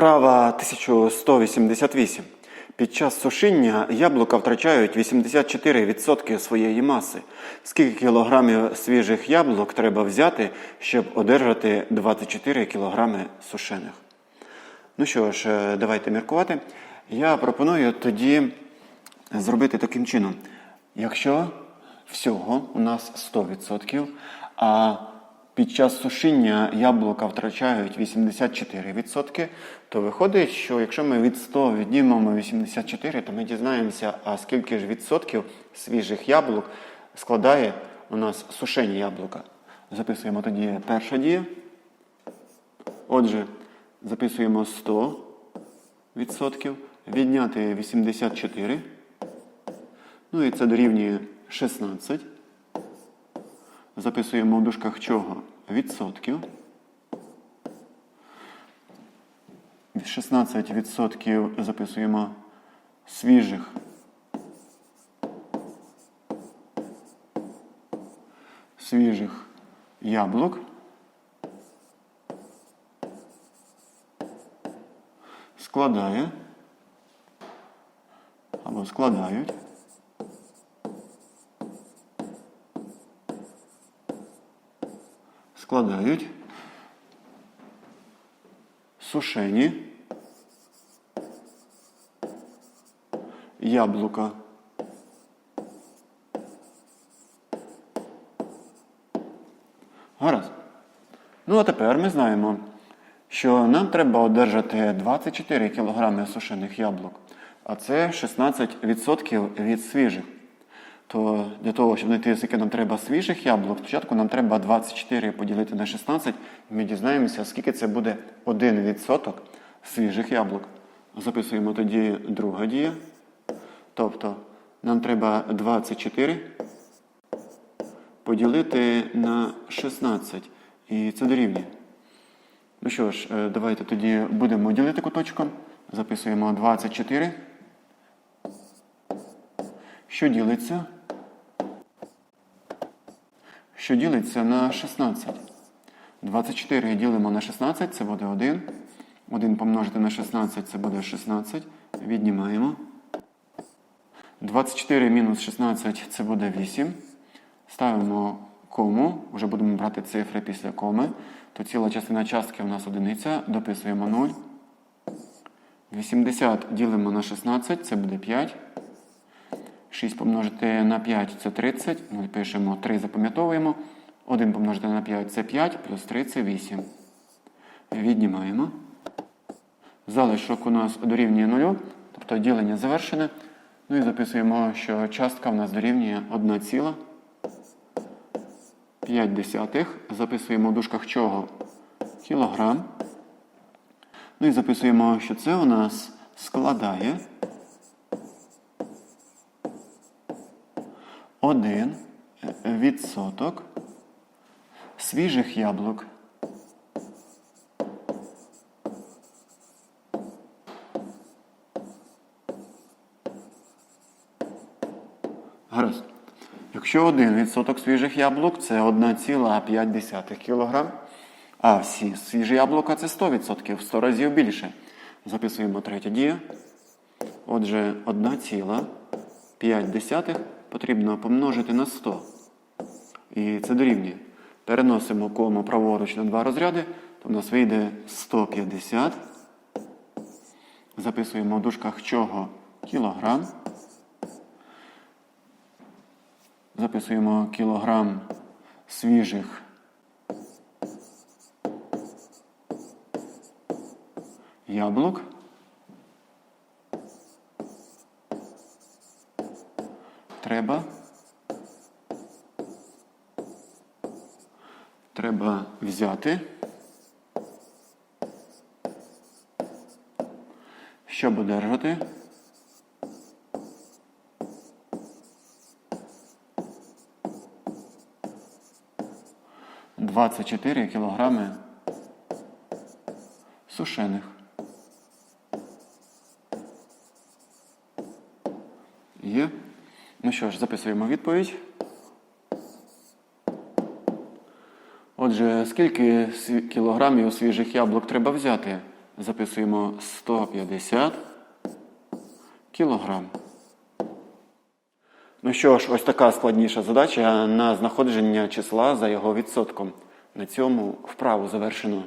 Вправа 1188. Під час сушіння яблука втрачають 84% своєї маси. Скільки кілограмів свіжих яблук треба взяти, щоб одержати 24 кілограми сушених? Ну що ж, е, давайте міркувати. Я пропоную тоді зробити таким чином. Якщо всього у нас 100%, а під час сушіння яблука втрачають 84%, то виходить, що якщо ми від 100 віднімемо 84, то ми дізнаємося, а скільки ж відсотків свіжих яблук складає у нас сушені яблука. Записуємо тоді перша дія. Отже, записуємо 100 відсотків, відняти 84. Ну і це дорівнює 16. Записуємо в дужках чого? Відсотків. 16 відсотків записуємо свіжих. Свіжих яблук. Складає або складають. Складають сушені яблука. Гаразд. Ну, а тепер ми знаємо, що нам треба одержати 24 кг сушених яблук, а це 16% від свіжих. То для того, щоб знайти, скільки нам треба свіжих яблук, спочатку нам треба 24 поділити на 16, і ми дізнаємося, скільки це буде 1% свіжих яблук. Записуємо тоді друга дія. Тобто нам треба 24 поділити на 16. І це дорівнює. Ну що ж, е, давайте тоді будемо ділити куточком. Записуємо 24. Що ділиться? Що ділиться на 16. 24 ділимо на 16, це буде 1. 1 помножити на 16, це буде 16. Віднімаємо. 24 мінус 16 це буде 8. Ставимо кому. Вже будемо брати цифри після коми. То ціла частина частки у нас одиниця. Дописуємо 0. 80 ділимо на 16, це буде 5. 6 помножити на 5 це 30. Ми пишемо 3, запам'ятовуємо. 1 помножити на 5 це 5, плюс 3 це 8. Віднімаємо. Залишок у нас дорівнює 0, тобто ділення завершене. Ну і записуємо, що частка у нас дорівнює 1,5. Записуємо в дужках чого? Кілограм. Ну і записуємо, що це у нас складає 1 відсоток свіжих яблук. Гаразд. Якщо 1 відсоток свіжих яблук це 1,5 кг, а всі свіжі яблука це 100%, в 100 разів більше. Записуємо третя дія. Отже, 1,5 потрібно помножити на 100. І це дорівнює. Переносимо кому праворуч на два розряди, то в нас вийде 150. Записуємо в дужках чого кілограм. Записуємо кілограм свіжих яблук. Треба. Треба взяти. Щоб одержати. Двадцять чотири кілограми сушених. Є. Ну що ж, записуємо відповідь. Отже, скільки кілограмів свіжих яблук треба взяти? Записуємо 150 кілограм. Ну що ж, ось така складніша задача на знаходження числа за його відсотком. На цьому вправу завершено.